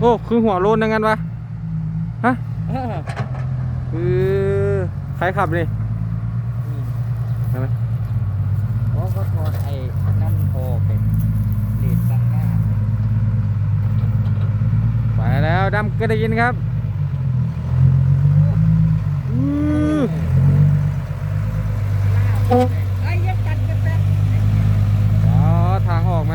โอ้ คือหัวโลนยังงั้นวะ ฮะเออเออใครขับนี่ใช่ไหมโอ้ก็ถอดไอ้นั่นออกเป็นเลดตั้งหน้าไปแล้วดำกระดินครับอือ ไอ้ยังกันกันแป๊บ อ๋อทางออกไหม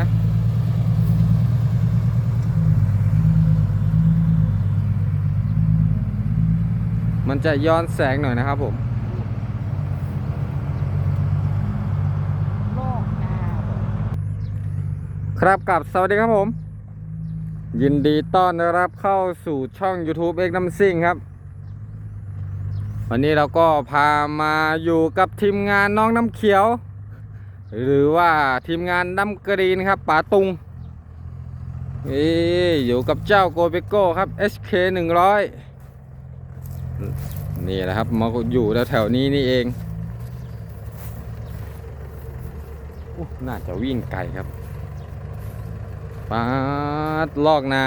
มันจะย้อนแสงหน่อยนะครับผมครับกับสวัสดีครับผม ยินดีต้อนรับเข้าสู่ช่อง YouTube X น้ำซิ่งครับ วันนี้เราก็พามาอยู่กับทีมงานน้องน้ำเขียว หรือว่าทีมงานน้ำกรีนครับป๋าตุงนี่อยู่กับเจ้าโกเบโก้ครับ SK 100 นี่แหละครับมาอยู่แถวๆนี้นี่เองอุ๊ยน่าจะวิ่งไกลครับปาดลอกนา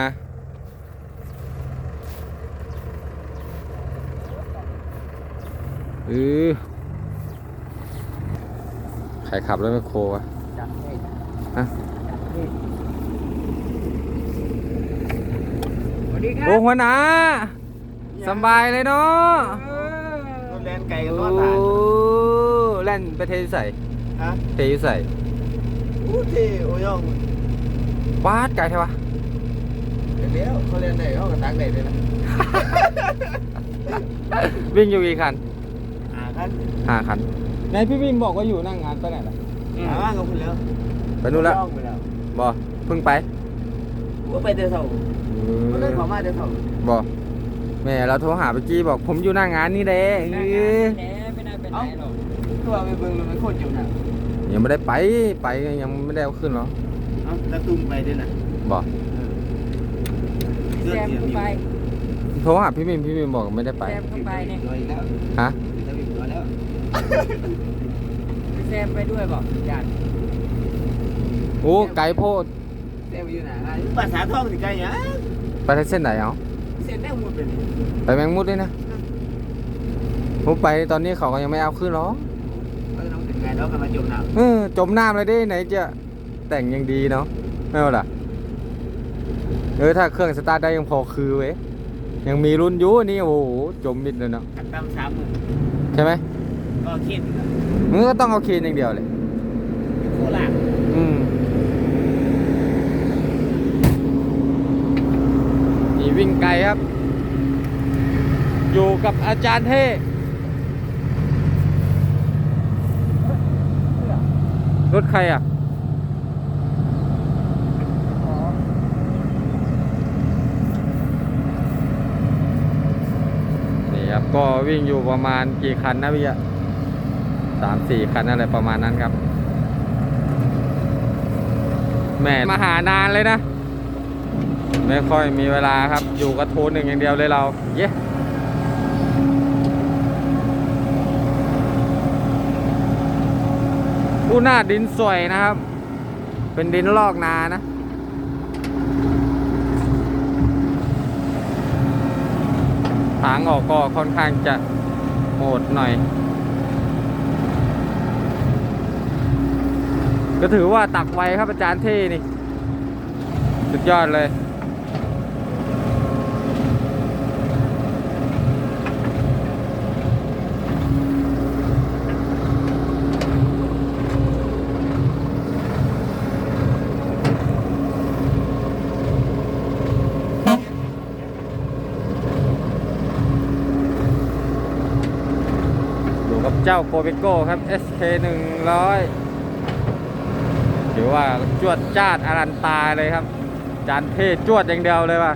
เออใครขับรถแมคโครวะจับให้ฮะจับให้สวัสดีครัโอ้หัวหนา สำบายเลยเนาะรถแลนไก่กับโอ้รถผ่านแล่นไปเทใส่ฮะเทใส่อู้ที่โอ้ยองปาดไกลใช่ปะเดี๋ยวเขาเรียนไหนเขาก็ตักไหนด้วยนะวิ่งอยู่กี่คันอ่าคันห้าคันไหนพี่วิมบอกว่าอยู่นั่งงานไปไหนล่ะอ่าว่างกับคุณแล้วไปนู่นละย่องไปแล้วบอเพิ่งไปว่าไปเดือดเท่าก็เลยขอมาเดือดเท่าบอ แม่เราโทรหาเมื่อกี้บอกผมอยู่หน้างานนี่แหละหน้าเองานอแหนไม่น่าเป็นไรหรอกตัวไปเบิ่งรถมันโคตรจุ่มน่ะยังไม่ได้ไปไปยังไม่ได้เอาขึ้นหรอเอ้าตะตุ้มไปด้วยนะบอกเสื้อแซมเสียเข้าไปโทรหาพี่มิมพี่มิมบอกไม่ได้ไปแซมเข้าไปเนี่ยตัวอีกแล้วฮะจะมีตัวแล้วแซมไปด้วยบอกญาติโอ้ไกลโพดเต้ไปอยู่ไหนอะภาษาท่องสิไกลยังไปทางเส้นไหนเอา เส้นแดงหมดเป็นไปแมงมุดด้วยนะผมไปตอนนี้เขาก็ยังไม่เอาขึ้นหรอก็ต้องถึงไงแล้วกันมาจมน้เออจมน้ำเลยดิไหนจะแต่งยังดีเนาะไม่เอาล่ะเออถ้าเครื่องสตาร์ทได้ยังพอคือเว้ยยังมีรุ่นอยูนี่โอ้โหจมมิดเลยเนาะำขัดตามสามมือใช่ไหมก็คิดมึงก็ต้องเอาเคนอย่างเดียวเลยโคราช อืมนี่ วิ่งไกลครับ อยู่กับอาจารย์เท่รถใครอะนี่ครับ ก็วิ่งอยู่ประมาณกี่คันนะพี่อะสามสี่คันอะไรประมาณนั้นครับแหม่มาหานานเลยนะ ไม่ค่อยมีเวลาครับ อยู่กับโทนหนึ่งอย่างเดียวเลยเรา เย้ผู้หน้าดินสวยนะครับ เป็นดินลอกนานะทางออกก็ค่อนข้างจะโหดหน่อย ก็ถือว่าตักไวครับอาจารย์เท่นี่ สุดยอดเลย เจ้าโกเบโก้ครับ SK 100ถือว่าจวดจ้าดอารันตาเลยครับ จานเทจวดอย่างเดียวเลยว่ะ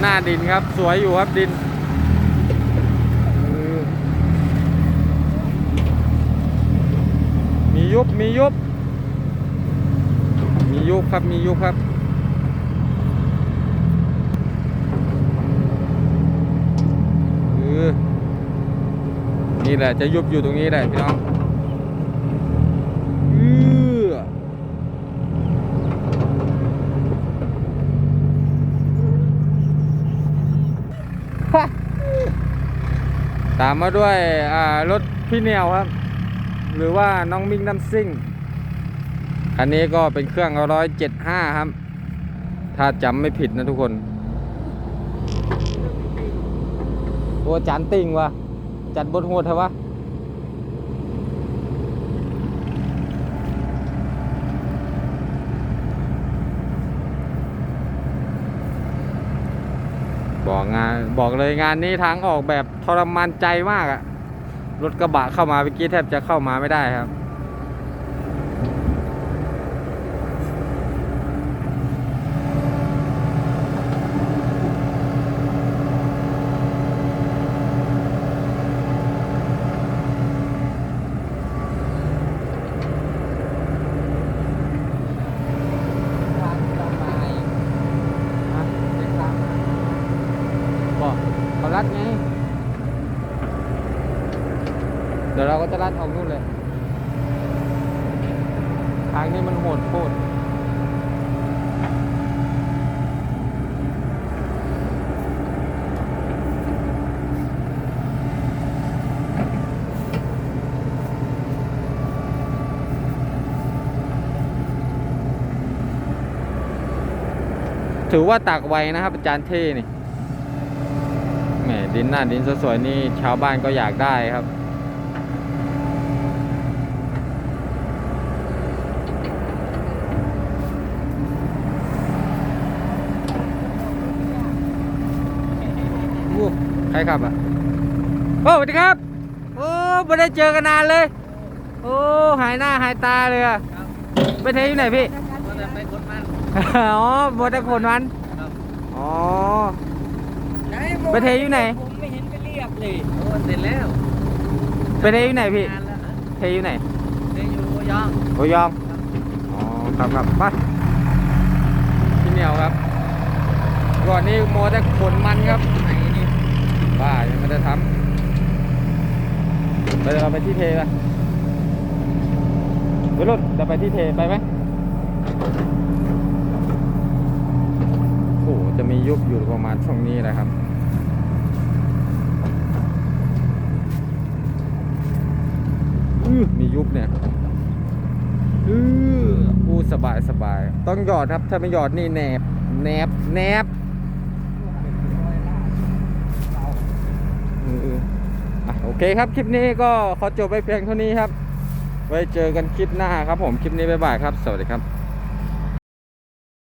หน้าดินครับ สวยอยู่ครับดิน มียุบมียุบ มียุบครับมียุบครับเออนี่แหละจะยุบอยู่ตรงนี้แหละพี่น้องเออฮะ ตามมาด้วยรถพี่เหนียวครับ หรือว่าน้องมิงน้ำซิ่งคันนี้ก็เป็นเครื่องร้อยเจ็ดห้าครับ ถ้าจำไม่ผิดนะทุกคนโอ้จานติ่งวะจัดบทโหดเถอะวะ บอกงานบอกเลยงานนี้ทางออกแบบทรมานใจมากอะรถกระบะเข้ามาเมื่อกี้แทบจะเข้ามาไม่ได้ครับ บอกเขารัดไง เดี๋ยวเราก็จะรัดออกนู่น เลยทางนี้มันโหดโคตรถือว่าตักไวนะครับอาจารย์เท่นี่แหมดินหน้าดินสวยๆนี่ชาวบ้านก็อยากได้ครับ อู้ใครขับอะโอ้สวัสดีครับ โอ้ไม่ได้เจอกันนานเลย โอ้หายหน้าหายตาเลยอะไปเทอยู่ไหนพี่ว่าจะไปคนมันอ๋อโมแต่คนวันครับอ๋อไหนไปเทอยู่ไหนผมไม่เห็นไปเรียกเลยโอ้เสร็จแล้วไปเทอยู่ไหนพี่งานแล้วฮะเทอยู่ไหนเทอยู่ระยองโอยอมอ๋อครับครับไปพี่เหนียวครับก่อนนี้โมแต่ขนมันครับไหนนี่ บ้ายังไม่ได้ทำไปเราไปที่เทไปไปรถจะไปที่เทไปไหมโอ้โหจะมียุบอยู่ประมาณช่วงนี้แหละครับมียุบเนี่ยอื้ออู้สบายสบาย ต้องหยอดครับ ถ้าไม่หยอดนี่แหนบแหนบแหนบ เอออะ โอเคครับ คลิปนี้ก็ขอจบไปเพียงเท่านี้ครับ ไว้เจอกันคลิปหน้าครับผม คลิปนี้บ๊ายบายครับ สวัสดีครับ